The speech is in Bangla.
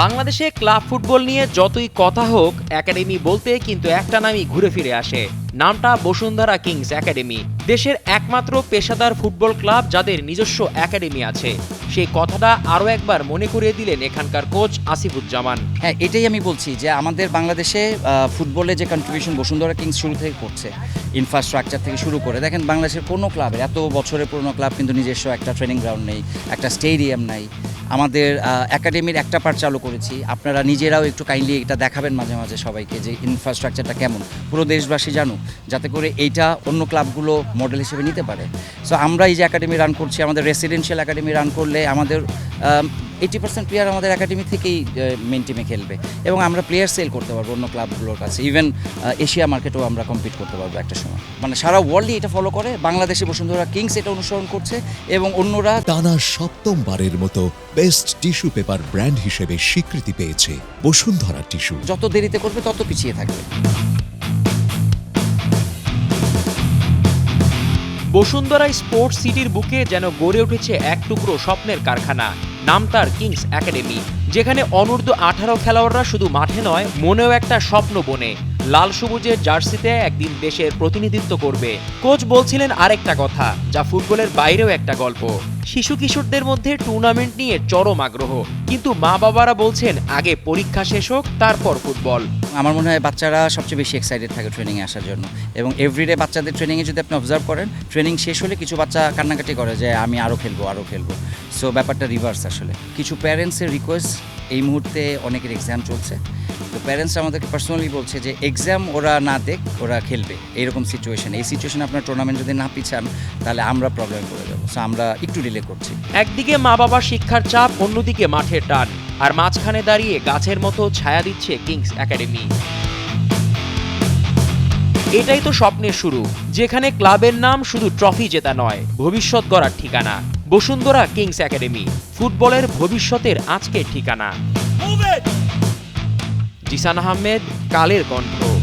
বাংলাদেশে ক্লাব ফুটবল নিয়ে যতই কথা হোক, একাডেমি বলতে কিন্তু একটা নামই ঘুরে ফিরে আসে। নামটা বসুন্ধরা কিংস একাডেমি। দেশের একমাত্র পেশাদার ফুটবল ক্লাব যাদের নিজস্ব একাডেমি আছে। সেই কথাটা আরও একবার মনে করিয়ে দিলেন এখানকার কোচ আসিফুজ্জামান। হ্যাঁ এটাই আমি বলছি যে আমাদের বাংলাদেশে ফুটবলে যে কন্ট্রিবিউশন বসুন্ধরা কিংস শুরু থেকে করছে ইনফ্রাস্ট্রাকচার থেকে শুরু করে, দেখেন বাংলাদেশের কোনো ক্লাবের এত বছরের পুরনো ক্লাব কিন্তু নিজস্ব একটা ট্রেনিং গ্রাউন্ড নেই, একটা স্টেডিয়াম নাই আমাদের একাডেমির একটা পার্ট চালু করেছি। আপনারা নিজেরাও একটু কাইন্ডলি এটা দেখাবেন মাঝে মাঝে সবাইকে যে ইনফ্রাস্ট্রাকচারটা কেমন। পুরো দেশবাসী জানুক, যাতে করে এইটা অন্য ক্লাবগুলো মডেল হিসেবে নিতে পারে। সো আমরা এই যে একাডেমি রান করছি, আমাদের রেসিডেন্সিয়াল একাডেমি রান করলে আমাদের এইটি পার্সেন্ট প্লেয়ার আমাদের একাডেমি থেকেই মেন টিমে খেলবে। এবং আমরা প্লেয়ার সেল করতে পারব অন্য ক্লাবগুলোর কাছে। ইভেন এশিয়া মার্কেটেও আমরা কম্পিট করতে পারব একটা সময়। মানে সারা ওয়ার্ল্ডই এটা ফলো করে। বাংলাদেশে বসুন্ধরা কিংস এটা অনুসরণ করছে এবং অন্যরা টানা সপ্তমবারের মতো বেস্ট টিস্যু পেপার ব্র্যান্ড হিসেবে স্বীকৃতি পেয়েছে বসুন্ধরা টিস্যু যত দেরিতে করবে তত পিছিয়ে থাকবে। বসুন্ধরা স্পোর্টস সিটির বুকে যেন গড়ে উঠেছে এক টুকরো স্বপ্নের কারখানা। নাম তার কিংস একাডেমি, যেখানে অনূর্ধ্ব আঠারো খেলোয়াড়রা শুধু মাঠে নয়, মনেও একটা স্বপ্ন বনে। লাল সবুজের জার্সিতে একদিন দেশের প্রতিনিধিত্ব করবে। কোচ বলছিলেন আরেকটা কথা, যা ফুটবলের বাইরেও একটা গল্প। শিশু কিশোরদের মধ্যে টুর্নামেন্ট নিয়ে চরম আগ্রহ, কিন্তু মা বাবারা বলছেন আগে পরীক্ষা শেষ হোক, তারপর ফুটবল। আমার মনে হয় বাচ্চারা সবচেয়ে বেশি এক্সাইটেড থাকে ট্রেনিংয়ে আসার জন্য। এবং এভরিডে বাচ্চাদের ট্রেনিংয়ে যদি আপনি অবজার্ভ করেন ট্রেনিং শেষ হলে কিছু বাচ্চা কান্নাকাটি করে যে, আমি আরও খেলব আরও খেলব। সো ব্যাপারটা রিভার্স আসলে। কিছু প্যারেন্টসের রিকোয়েস্ট এই মুহূর্তে অনেকের এক্সাম চলছে। তো প্যারেন্টস আমাদেরকে পার্সোনালি বলছে যে এক্সাম ওরা না দেখ, ওরা খেলবে। এইরকম সিচুয়েশন এই সিচুয়েশনে আপনার টুর্নামেন্ট যদি না পিছান, তাহলে আমরা প্রবলেম করে যাব সো আমরা একটু ডিলে করছি। একদিকে মা বাবার শিক্ষার চাপ, অন্যদিকে মাঠের টান। আর মাঝখানে দাঁড়িয়ে গাছের মতো ছায়া দিচ্ছে কিংস একাডেমি এটাই তো স্বপ্নের শুরু, যেখানে ক্লাবের নাম শুধু ট্রফি জেতা নয়, ভবিষ্যৎ গড়ার ঠিকানা। বসুন্ধরা কিংস একাডেমি, ফুটবলের ভবিষ্যতের আজকের ঠিকানা। জিসান আহমেদ, কালের কণ্ঠ।